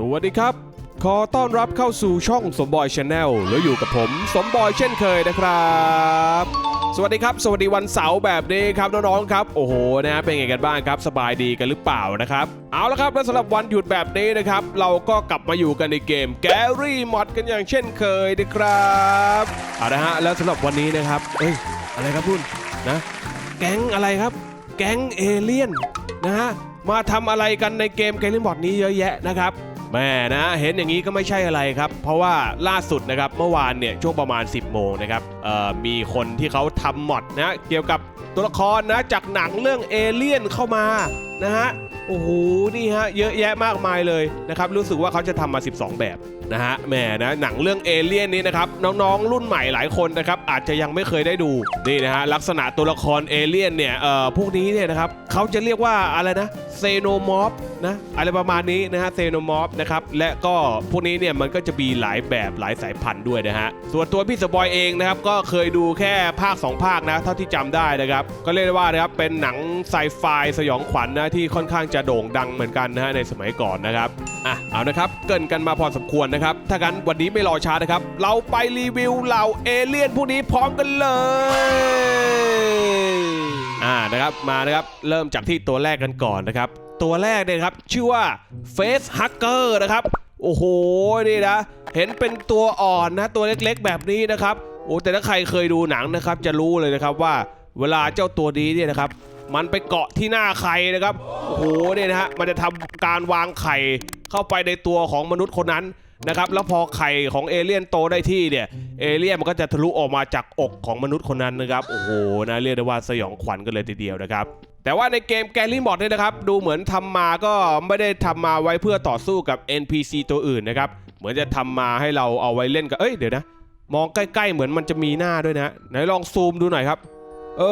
สวัสดีครับ ขอต้อนรับเข้าสู่ช่องสมบอยชาแนลแล้วอยู่กับผมสมบอยเช่นเคยนะครับ สวัสดีครับ สวัสดีวันเสาร์แบบนี้ครับน้องๆครับ โอ้โหนะเป็นไงกันบ้างครับ สบายดีกันหรือเปล่านะครับ เอาละครับและสำหรับวันหยุดแบบนี้นะครับ เราก็กลับมาอยู่กันในเกมแกรี่มอดกันอย่างเช่นเคยนะครับเอาละฮะแล้วสำหรับวันนี้นะครับ เอ้ยอะไรครับพุ่นนะ แก๊งอะไรครับ แก๊งเอเลี่ยนนะฮะมาทำอะไรกันในเกมเกมลิมอดนี้เยอะแยะนะครับ แม่นะเห็นอย่างนี้ก็ไม่ใช่อะไรครับ เพราะว่าล่าสุดนะครับเมื่อวานเนี่ยช่วงประมาณ 10 โมงนะครับมีคนที่เขาทำมอดนะเกี่ยวกับตัวละครนะจากหนังเรื่องเอเลี่ยนเข้ามานะฮะโอ้โหนี่ฮะเยอะแยะมากมายเลยนะครับรู้สึกว่าเขาจะทำมา 12 แบบนะฮะแหมนะหนังเรื่องเอเลี่ยนนี้นะครับน้องๆ รุ่นใหม่หลายคนนะครับอาจจะยังไม่เคยได้ดูนี่นะฮะลักษณะตัวละครเอเลี่ยนเนี่ยเอ่อพวกนี้เนี่ยนะครับเขาจะเรียกว่าอะไรนะเซโนมอฟนะอะไรประมาณนี้นะฮะเซโนมอฟนะครับและก็พวกนี้เนี่ยมันก็จะมีหลายแบบหลายสายพันธุ์ด้วยนะฮะส่วนตัวพี่สปอยเองนะครับก็เคยดูแค่ภาค 2 ภาคนะเท่าที่จำได้นะครับก็เรียกได้ว่านะครับเป็นหนังไซไฟสยองขวัญนะที่ค่อนข้างจะโด่งดังเหมือนกันนะฮะในสมัยก่อนนะครับอะเอานะครับเกินกันมาพอสมควรนะครับ ถ้างั้นวันนี้ไม่รอช้านะครับ เราไปรีวิวเหล่าเอเลี่ยนพวกนี้พร้อมกันเลย อ่านะครับมานะครับเริ่มจากที่ตัวแรกกันก่อนนะครับ ตัวแรกเนี่ยครับชื่อว่า Face Hacker นะครับ โอ้โหนี่นะ เห็นเป็นตัวอ่อนนะตัวเล็กๆแบบนี้นะครับโอ้แต่ถ้าใครเคยดูหนังนะครับ จะรู้เลยนะครับว่าเวลาเจ้าตัวนี้เนี่ยนะครับ มันไปเกาะที่หน้าใครนะครับโอ้โหเนี่ยนะฮะมันจะทำการวางไข่เข้าไปในตัวของมนุษย์คนนั้น นะครับแล้วพอไข่ของเอเลี่ยนโตได้ที่เนี่ยเอเลี่ยนมันก็จะทะลุออกมาจากอกของมนุษย์คนนั้นนะครับโอ้โหนะเรียกได้ว่าสยองขวัญกันเลยทีเดียวนะครับแต่ว่าในเกมแกลี่มอดเนี่ยนะครับดูเหมือนทำมาก็ไม่ได้ทำมาไว้เพื่อต่อสู้กับ NPC ตัวอื่นนะครับเหมือนจะทำมาให้เราเอาไว้เล่นกับเอ้ยเดี๋ยวนะ มองใกล้ๆเหมือนมันจะมีหน้าด้วยนะไหนลองซูมดูหน่อยครับ เอ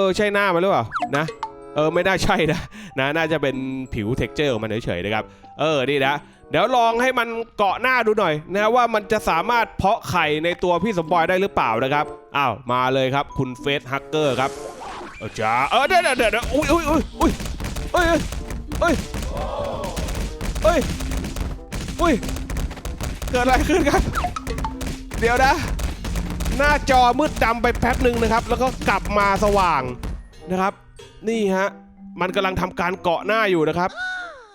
อใช่หน้ามันหรือเปล่านะ เออไม่น่าใช่นะนะน่าจะเป็นผิวเท็กเจอร์ของมันเฉยๆนะครับเออนี่นะเดี๋ยวลองให้มันเกาะหน้าดูหน่อยนะว่ามันจะสามารถเพาะไข่ในตัวพี่สมบอยได้หรือเปล่านะครับอ้าวมาเลยครับคุณเฟสฮักเกอร์ครับเออจ้าเออเดี๋ยวเดี๋ยวเดี๋ยวอุ้ยอุ้ยอุ้ยอุ้ยเอ้ยเอ้ยเอ้ยอุ้ยเกิดอะไรขึ้นครับ เดี๋ยวนะ หน้าจอมืดดำไปแป๊บหนึ่งนะครับ แล้วก็กลับมาสว่างนะครับ นี่ฮะ มันกำลังทำการเกาะหน้าอยู่นะครับ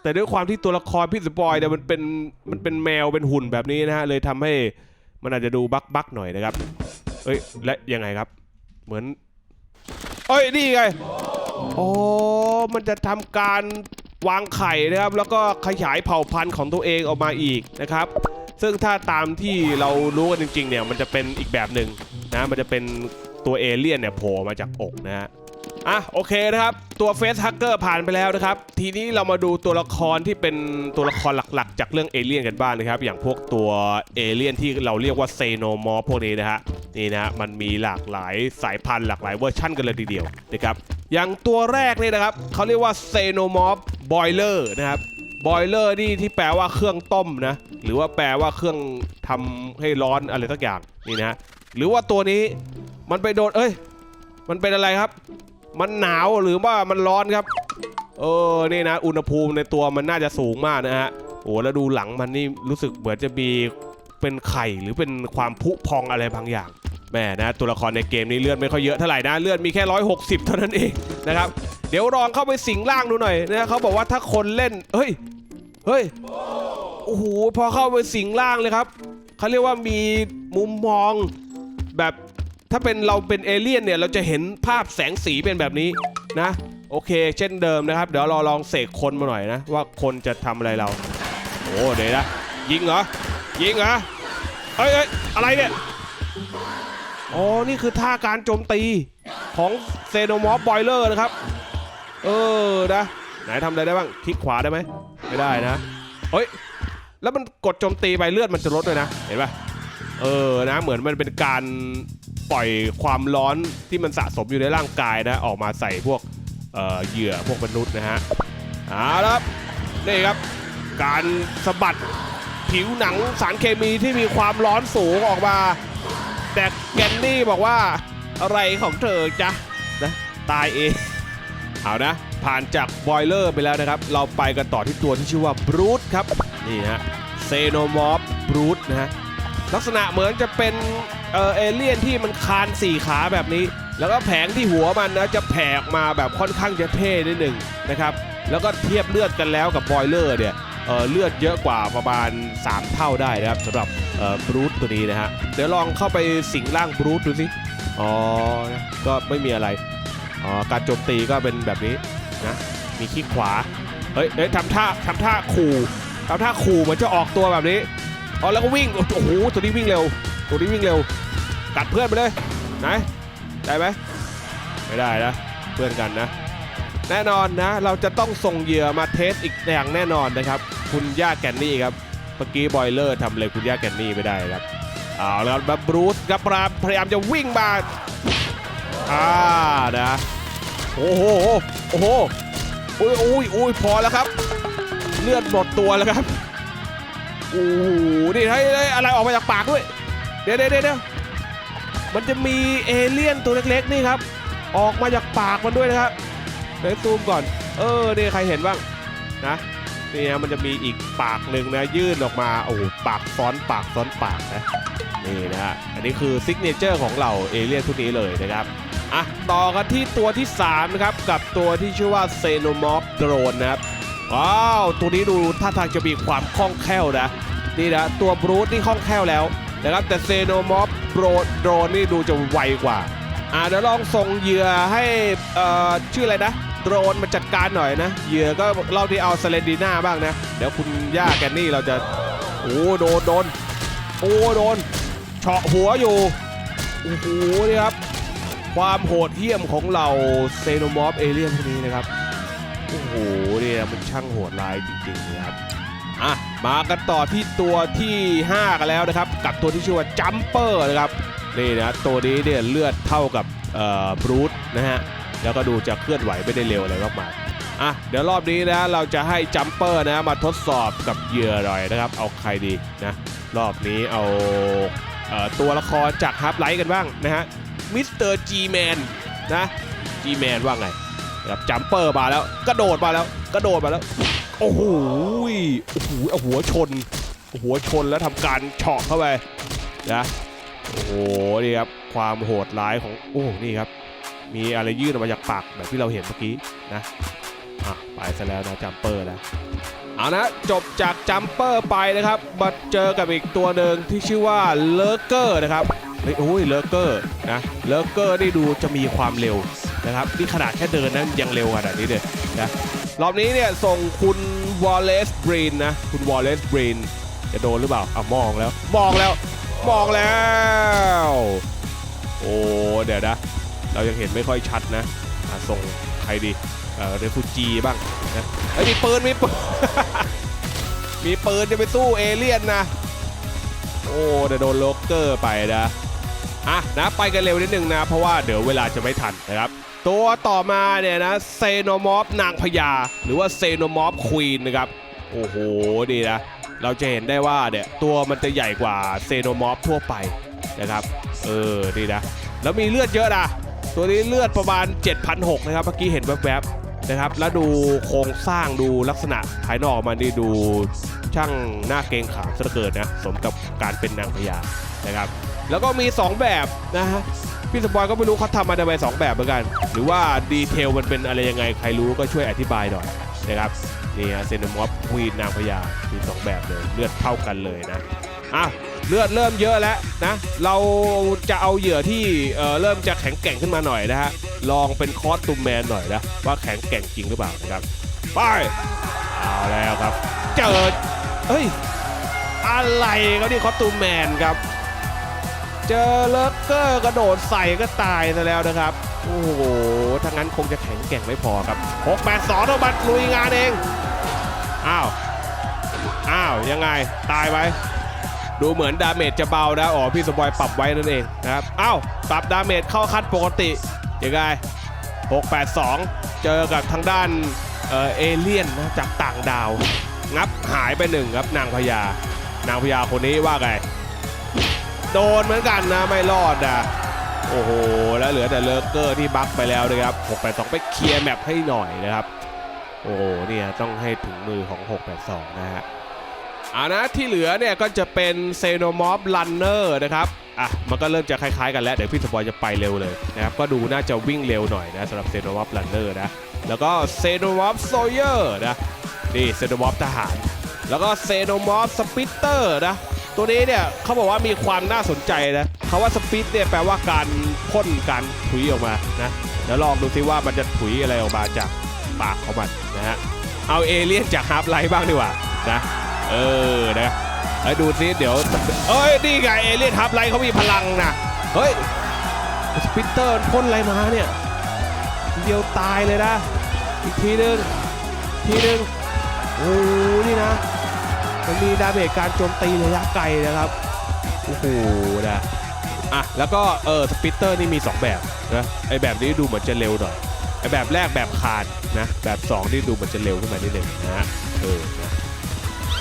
แต่ด้วยความที่ตัวละครพี่สปอยเนี่ยมันเป็นมันเป็นแมวเป็นหุ่นแบบนี้นะฮะเลยทำให้มันอาจจะดูบักบักหน่อยนะครับเอ้ยและยังไงครับ เหมือนเอ้ยนี่ไงอ๋อมันจะทำการวางไข่นะครับ แล้วก็ขยายเผ่าพันธุ์ของตัวเองออกมาอีกนะครับ ซึ่งถ้าตามที่เรารู้กันจริงๆเนี่ยมันจะเป็นอีกแบบหนึ่งนะมันจะเป็นตัวเอเลี่ยนเนี่ยโผล่มาจากอกนะฮะ อะโอเคนะครับ ตัวเฟสฮักเกอร์ผ่านไปแล้วนะครับ ทีนี้เรามาดูตัวละครที่เป็นตัวละครหลักๆ จากเรื่องเอเลี่ยนกันบ้างนะครับ อย่างพวกตัวเอเลี่ยนที่เราเรียกว่าเซโนมอร์พวกนี้นะฮะนี่นะมันมีหลากหลายสายพันธุ์หลากหลายเวอร์ชั่นกันเลยทีเดียวนะครับอย่างตัวแรกเนี่ยนะครับเขาเรียกว่าเซโนมอร์บอยเลอร์นะครับบอยเลอร์นี่ที่แปลว่าเครื่องต้มนะหรือว่าแปลว่าเครื่องทำให้ร้อนอะไรสักอย่างนี่นะหรือว่าตัวนี้มันไปโดนเอ้ยมันเป็นอะไรครับ มันหนาวหรือว่ามันร้อนครับ เออนี่นะ อุณหภูมิในตัวมันน่าจะสูงมากนะฮะโอ้แล้วดูหลังมันนี่รู้สึกเหมือนจะมีเป็นไข่หรือเป็นความผุพองอะไรบางอย่างแม่นะตัวละครในเกมนี้เลือดไม่ค่อยเยอะเท่าไหร่นะเลือดมีแค่ 160 เท่านั้นเองนะครับเดี๋ยวลองเข้าไปสิงร่างดูหน่อยนะเขาบอกว่าถ้าคนเล่นเฮ้ยเฮ้ยโอ้โหพอเข้าไปสิงร่างเลยครับเขาเรียกว่ามีมุมมองแบบ ถ้าเป็นเราเป็นเอเลี่ยนเนี่ยเราจะเห็นภาพแสงสีเป็นแบบนี้นะ โอเค เช่นเดิมนะครับ เดี๋ยวเราลองเสกคนมาหน่อยนะ ว่าคนจะทำอะไรเรา โอ้เดี๋ยวนะยิงเหรอยิงเหรอเอ้ยเอ้ยอะไรเนี่ยอ๋อนี่คือท่าการโจมตีของเซโนมอฟบอยเลอร์นะครับ เออนะไหนทำอะไรได้บ้างคลิกขวาได้ไหมไม่ได้นะเฮ้ยแล้วมันกดโจมตีไปเลือดมันจะลดด้วยนะ เห็นปะเออนะเหมือนมันเป็นการ ปล่อยความร้อนที่มันสะสมอยู่ในร่างกายนะออกมาใส่พวกเหยื่อพวกมนุษย์นะฮะเอาละครับนี่ครับ การสะบัดผิวหนังสารเคมีที่มีความร้อนสูงออกมา แต่แกนนี่บอกว่าอะไรของเธอจ๊ะนะตายเองเอานะ ผ่านจากบอยเลอร์ไปแล้วนะครับ เราไปกันต่อที่ตัวที่ชื่อว่าบรูทครับ นี่ฮะเซโนมอฟบรูทนะฮะ ลักษณะเหมือนจะเป็นเออเอเลี่ยนที่มันคานสี่ขาแบบนี้ แล้วก็แผงที่หัวมันนะจะแผ่ออกมาแบบค่อนข้างจะเท่นิดหนึ่งนะครับแล้วก็เทียบเลือดกันแล้วกับบอยเลอร์เนี่ยเเลือดเยอะกว่าประมาณ 3 เท่าได้นะครับสำหรับบรูทตัวนี้นะฮะเดี๋ยวลองเข้าไปสิงร่างบรูทดูสิอ๋อก็ไม่มีอะไรอ๋อการโจมตีก็เป็นแบบนี้นะมีขี้ขวาเฮ้ยเฮ้ยทำท่าทำท่าขู่ทำท่าขู่เหมือนจะออกตัวแบบนี้ อ๋อแล้วก็วิ่ง โอ้โห ตัวนี้วิ่งเร็ว ตัวนี้วิ่งเร็วกัดเพื่อนไปเลยไหนได้ไหมไม่ได้นะ เพื่อนกันนะ แน่นอนนะ เราจะต้องส่งเหยื่อมาเทสอีกอย่างแน่นอนนะครับ คุณย่าแกนนี่ครับ เมื่อกี้บอยเลอร์ทำอะไรคุณย่าแกนนี่ไม่ได้ครับ เอาแล้วครับมาบรูซครับพยายามจะวิ่งมาอ่านะ โอ้โห โอ้โห โอ้ยโอ้ยโอ้ยพอแล้วครับ เลือดหมดตัวแล้วครับ โอ้โหนี่ให้อะไรออกมาจากปากด้วย เดี๋ยวเดี๋ยวเดี๋ยวมันจะมีเอเลี่ยนตัวเล็กๆนี่ครับ ออกมาจากปากมันด้วยนะครับเดี๋ยวซูมก่อน เออนี่ใครเห็นบ้างนะนี่นะมันจะมีอีกปากหนึ่งนะยื่นออกมาโอ้โหปากซ้อนปากซ้อนปากนะนี่นะฮะอันนี้คือซิกเนเจอร์ของเราเอเลี่ยนทุกนี้เลยนะครับอะต่อกันที่ตัวที่3นะครับกับตัวที่ชื่อว่าเซโนมอฟโดรนนะครับ ว้าว ตัวนี้ดูท่าทางจะมีความคล่องแคล่วนะ นี่นะ ตัวบรูทนี่คล่องแคล่วแล้วนะครับ แต่เซโนมอฟโดรโดรนนี่ดูจะไวกว่าอ่าเดี๋ยวลองส่งเหยื่อให้เอ่อชื่ออะไรนะโดรนมาจัดการหน่อยนะ เหยื่อก็เราที่เอาเซเลนดีน่าบ้างนะ เดี๋ยวคุณย่าแกนนี่เราจะ โอ้โดนโดนโอ้โดนเฉาะหัวอยู่ โอ้โหนี่ครับ ความโหดเหี้ยมของเราเซโนมอฟเอเลียนพวกนี้นะครับ โอ้โหเนี่ยมันช่างโหดร้ายจริงๆนะครับอะมากันต่อที่ตัวที่ 5 กันแล้วนะครับ กับตัวที่ชื่อว่าจัมเปอร์นะครับนี่นะตัวนี้เนี่ยเลือดเท่ากับเอ่อบรูทนะฮะแล้วก็ดูจะเคลื่อนไหวไม่ได้เร็วอะไรมากมายอะเดี๋ยวรอบนี้นะเราจะให้จัมเปอร์นะมาทดสอบกับเหยื่อหน่อยนะครับ เอาใครดีนะรอบนี้เอาเอ่อตัวละครจากฮับไลท์กันบ้างนะฮะมิสเตอร์จีแมนนะจีแมนว่าไง ครับจัมเปอร์มาแล้ว กระโดดมาแล้ว กระโดดมาแล้ว โอ้โหโอ้โหเอาหัวชน หัวชนแล้วทำการเฉาะเข้าไปนะโอ้โหนี่ครับความโหดร้ายของโอ้นี่ครับ มีอะไรยื่นออกมาจากปากแบบที่เราเห็นเมื่อกี้นะอะไปซะแล้วนะจัมเปอร์นะเอานะจบจากจัมเปอร์ไปนะครับมาเจอกับอีกตัวหนึ่งที่ชื่อว่าเลอร์เกอร์นะครับเฮ้ยโอ้ยเลอร์เกอร์นะเลอร์เกอร์นี่ดูจะมีความเร็ว นะครับนี่ขนาดแค่เดินนั้นยังเร็วขนาดนี้เลยนะรอบนี้เนี่ยส่งคุณวอลเลซบรีนนะคุณวอลเลซบรีนจะโดนหรือเปล่าอะมองแล้ว มองแล้ว มองแล้ว โอ้เดี๋ยวนะ เรายังเห็นไม่ค่อยชัดนะอะส่งใครดีเอ่อเรฟูจีบ้างนะเอ้มีปืนมีปืนมีปืนจะไปสู้เอเลี่ยนนะโอ้เดี๋ยวโดนโลกเกอร์ไปนะอะนะไปกันเร็วนิดนึงนะ เพราะว่าเดี๋ยวเวลาจะไม่ทันนะครับ ตัวต่อมาเนี่ยนะเซโนมอฟนางพญาหรือว่าเซโนมอฟควีนนะครับ โอ้โหดีนะ เราจะเห็นได้ว่าเนี่ยตัวมันจะใหญ่กว่าเซโนมอฟทั่วไปนะครับ เออดีนะ แล้วมีเลือดเยอะนะ ตัวนี้เลือดประมาณ 7,600นะครับ เมื่อกี้เห็นแวบๆนะครับ แล้วดูโครงสร้างดูลักษณะภายนอกมันนี่ดูช่างหน้าเกรงขามซะเหลือเกินนะ สมกับการเป็นนางพญานะครับ แล้วก็มี 2 แบบนะฮะ พี่สปอยก็ไม่รู้เขาทำมาได้ไปสองแบบเหมือนกัน หรือว่าดีเทลมันเป็นอะไรยังไงใครรู้ก็ช่วยอธิบายหน่อยนะครับนี่ฮะเซนมอฟควีนนางพญามีสองแบบเลยเลือดเท่ากันเลยนะอะเลือดเริ่มเยอะแล้วนะ เราจะเอาเหยื่อที่เอ่อเริ่มจะแข็งแกร่งขึ้นมาหน่อยนะฮะลองเป็นคอสตูมแมนหน่อยนะว่าแข็งแกร่งจริงหรือเปล่านะครับไปเอาแล้วครับ เจอเฮ้ยอะไรเขานี่คอสตูมแมนครับ เจอเลิกเกอร์กระโดดใส่ก็ตายซะแล้วนะครับ โอ้โหถ้างั้นคงจะแข็งแกร่งไม่พอครับ6 8 2ต้องบัตรลุยงานเอง อ้าว อ้าว ยังไง ตายไหมดูเหมือนดาเมจจะเบานะ อ๋อ พี่สปอยปรับไว้นั่นเองนะครับ อ้าว ปรับดาเมจเข้าขั้นปกติ ยังไง 682 เจอกับทางด้านเอ่อเอเลี่ยนนะจากต่างดาว งับหายไปหนึ่งครับนางพญานางพญาคนนี้ว่าไง โดนเหมือนกันนะไม่รอดนะโอ้โห แล้วเหลือแต่เลอร์เกอร์ที่บัฟไปแล้วนะครับ682 ไปเคลียร์แมปให้หน่อยนะครับ โอ้โหเนี่ยต้องให้ถึงมือของ 682 นะฮะอานะที่เหลือเนี่ยก็จะเป็นเซโนมอฟลันเนอร์นะครับอะมันก็เริ่มจะคล้ายๆกันแล้ว เดี๋ยวพี่สปอยจะไปเร็วเลยนะครับ ก็ดูน่าจะวิ่งเร็วหน่อยนะสำหรับเซโนมอฟลันเนอร์นะ แล้วก็เซโนมอฟโซเยอร์นะ นี่เซโนมอฟทหาร แล้วก็เซโนมอฟสปิตเตอร์นะ ตัวนี้เนี่ยเขาบอกว่ามีความน่าสนใจนะเขาว่าสปิตเนี่ยแปลว่าการพ่นการถุยออกมานะเดี๋ยวลองดูซิว่ามันจะถุยอะไรออกมาจากปากของมันนะฮะเอาเอเลี่ยนจากฮาร์ปไลท์บ้างดีกว่านะเออนะเอ้ดูซิเดี๋ยวเอ้ยนี่ไงเอเลี่ยนฮาร์ปไลท์เขามีพลังนะเฮ้ยสปิตเตอร์พ่นอะไรมาเนี่ยเดียวตายเลยนะอีกทีนึงทีนึงโอ้โหนี่นะ มันมีดาเมจการโจมตีระยะไกลนะครับโอ้โหนะอะแล้วก็เออสปิตเตอร์นี่มี 2 แบบนะไอแบบนี้ดูเหมือนจะเร็วหน่อยไอแบบแรกแบบคานนะแบบ 2 นี่ดูเหมือนจะเร็วขึ้นมานิดนึงนะฮะเออนะ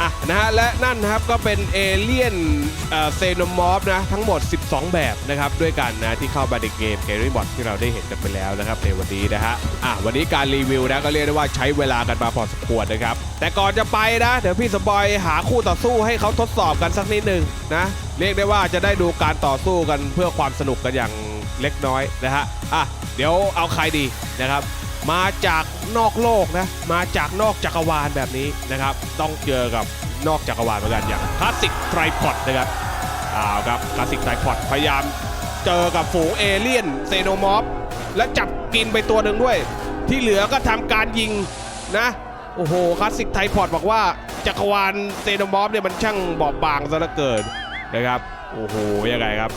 อะนะฮะและนั่นนะครับก็เป็นเอเลี่ยนเซโนมอฟนะทั้งหมด 12 แบบนะครับด้วยกันนะที่เข้ามาในเกมเกมรีบอทที่เราได้เห็นกันไปแล้วนะครับในวันนี้นะฮะอะวันนี้การรีวิวนะก็เรียกได้ว่าใช้เวลากันมาพอสมควรนะครับแต่ก่อนจะไปนะเดี๋ยวพี่สปอยหาคู่ต่อสู้ให้เขาทดสอบกันสักนิดหนึ่งนะเรียกได้ว่าจะได้ดูการต่อสู้กันเพื่อความสนุกกันอย่างเล็กน้อยนะฮะอะเดี๋ยวเอาใครดีนะครับ มาจากนอกโลกนะ มาจากนอกจักรวาลแบบนี้นะครับ ต้องเจอกับนอกจักรวาลเหมือนกันอย่างคลาสสิกไตรพอดนะครับอ้าวครับคลาสสิกไตรพอดพยายามเจอกับฝูงเอเลี่ยนเซโนมอฟและจับกินไปตัวหนึ่งด้วย ที่เหลือก็ทำการยิงนะโอ้โหคลาสสิกไทพอดบอกว่าจักรวาลเซโนมอฟเนี่ยมันช่างบอบบางซะเหลือเกินนะครับ โอ้โหยังไงครับ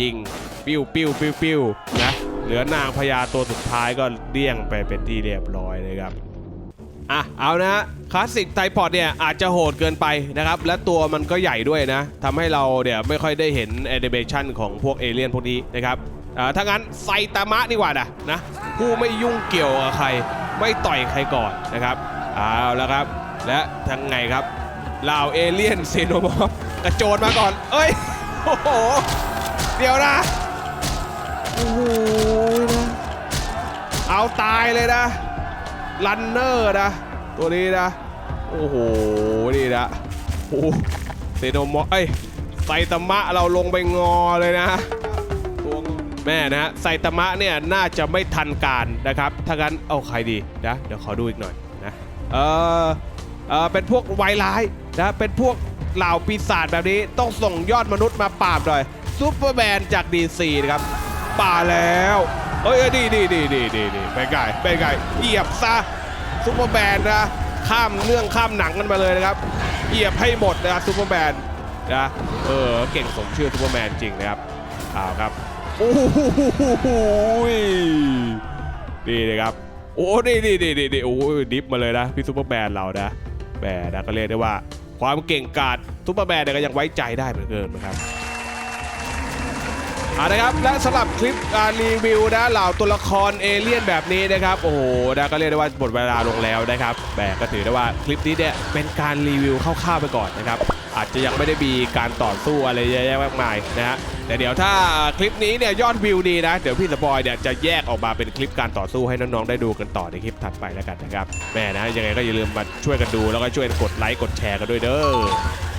ยิงปิ้วปิ้วปิ้วปิ้วนะ เหลือนางพญาตัวสุดท้ายก็เดี้ยงไปเป็นที่เรียบร้อยเลยครับอะเอานะคลาสสิกไทพอดเนี่ยอาจจะโหดเกินไปนะครับ และตัวมันก็ใหญ่ด้วยนะทำให้เราเนี่ยไม่ค่อยได้เห็นแอนิเมชันของพวกเอเลี่ยนพวกนี้นะครับอ่าถ้างั้นไซตามะดีกว่านะนะผู้ไม่ยุ่งเกี่ยวกับใคร ไม่ต่อยใครก่อนนะครับเอาแล้วครับ และทั้งไงครับลาวเอเลี่ยนเซโนมอฟกระโจนมาก่อน เอ้ย โอ้โห เดี๋ยวนะโอ้โหนะ เอาตายเลยนะลันเนอร์นะ ตัวนี้นะ โอ้โห นี่นะโอ้เซโนมอเอ้ยไซตามะเราลงไปงอเลยนะแม่นะไซตามะเนี่ยน่าจะไม่ทันการนะครับ ถ้างั้นเอาใครดีนะเดี๋ยวขอดูอีกหน่อยนะเออเออเป็นพวกไวร้ายนะเป็นพวกเหล่าปีศาจแบบนี้ต้องส่งยอดมนุษย์มาปราบหน่อยซูเปอร์แมนจากดีซีนะครับป่าแล้ว เอ้ยเอ้ยดีดีดีดีดีดีเป็นไงเป็นไงเหยียบซะซูเปอร์แมนนะข้ามเรื่องข้ามหนังกันมาเลยนะครับเหยียบให้หมดนะครับซูเปอร์แมนนะเออเก่งสมชื่อซูเปอร์แมนจริงนะครับเอาครับโอ้โหนี่นะครับโอ้นี่นี่นี่นี่นี่โอ้ดิฟมาเลยนะพี่ซูเปอร์แมนเรานะแหมนะก็เรียกได้ว่า ความเก่งกาจซูเปอร์แมนเนี่ยก็ยังไว้ใจได้เหมือนเดิมนะครับ เอานะครับและสำหรับคลิปการรีวิวนะเหล่าตัวละครเอเลี่ยนแบบนี้นะครับโอ้โหนะก็เรียกได้ว่าหมดเวลาลงแล้วนะครับแต่ก็ถือได้ว่าคลิปนี้เนี่ยเป็นการรีวิวคร่าวๆไปก่อนนะครับอาจจะยังไม่ได้มีการต่อสู้อะไรเยอะแยะมากมายนะฮะแต่เดี๋ยวถ้าคลิปนี้เนี่ยยอดวิวดีนะเดี๋ยวพี่สปอยเนี่ยจะแยกออกมาเป็นคลิปการต่อสู้ให้น้องๆได้ดูกันต่อในคลิปถัดไปแล้วกันนะครับแม่นะยังไงก็อย่าลืมมาช่วยกันดูแล้วก็ช่วยกดไลค์กดแชร์กันด้วยเด้อ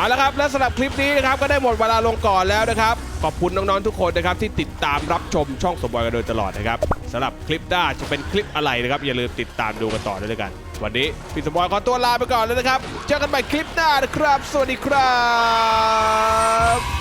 เอาละครับและสำหรับคลิปนี้นะครับก็ได้หมดเวลาลงก่อนแล้วนะครับ ขอบคุณน้องๆทุกคนนะครับที่ติดตามรับชมช่องสมบอยกันโดยตลอดนะครับสำหรับคลิปหน้าจะเป็นคลิปอะไรนะครับอย่าลืมติดตามดูกันต่อด้วยกัน วันนี้พี่สมบอยขอตัวลาไปก่อนแล้วนะครับเจอกันใหม่คลิปหน้านะครับ สวัสดีครับ